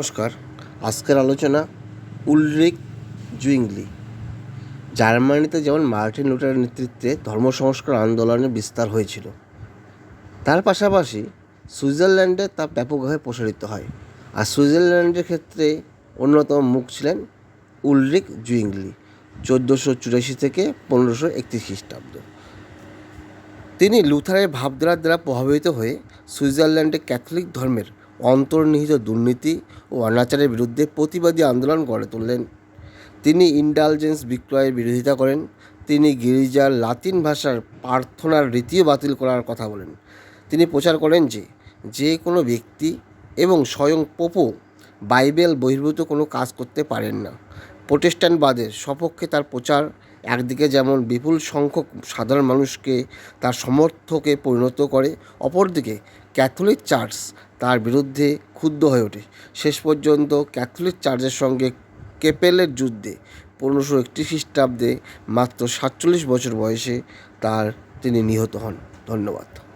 নমস্কার। আজকের আলোচনা উলরিক জুইংলি। জার্মানিতে যেমন মার্টিন লুথারের নেতৃত্বে ধর্ম সংস্কার আন্দোলনের বিস্তার হয়েছিল, তার পাশাপাশি সুইজারল্যান্ডে তা ব্যাপকভাবে প্রসারিত হয়। আর সুইজারল্যান্ডের ক্ষেত্রে অন্যতম মুখ ছিলেন উলরিক জুইংলি, চোদ্দোশো চুরাশি থেকে পনেরোশো একত্রিশ খ্রিস্টাব্দ। তিনি লুথারের ভাবধারার দ্বারা প্রভাবিত হয়ে সুইজারল্যান্ডে ক্যাথলিক ধর্মের অন্তর্নিহিত দুর্নীতি ও অনাচারের বিরুদ্ধে প্রতিবাদী আন্দোলন গড়ে তুললেন। তিনি ইন্ডালজেন্স বিক্রয়ের বিরোধিতা করেন। তিনি গির্জার লাতিন ভাষার প্রার্থনার রীতিও বাতিল করার কথা বলেন। তিনি প্রচার করেন যে যে কোনো ব্যক্তি এবং স্বয়ং পোপো বাইবেল বহির্ভূত কোনো কাজ করতে পারেন না। প্রোটেস্ট্যান্টবাদের সপক্ষে তার প্রচার একদিকে যেমন বিপুল সংখ্যক সাধারণ মানুষকে তার সমর্থকে পরিণত করে, অপরদিকে ক্যাথলিক চার্চ তার বিরুদ্ধে ক্ষুব্ধ হয়ে ওঠে। শেষ পর্যন্ত ক্যাথলিক চার্চের সঙ্গে কেপেলের যুদ্ধে পনেরোশো একটি খ্রিস্টাব্দে মাত্র সাতচল্লিশ বছর বয়সে তার তিনি নিহত হন। ধন্যবাদ।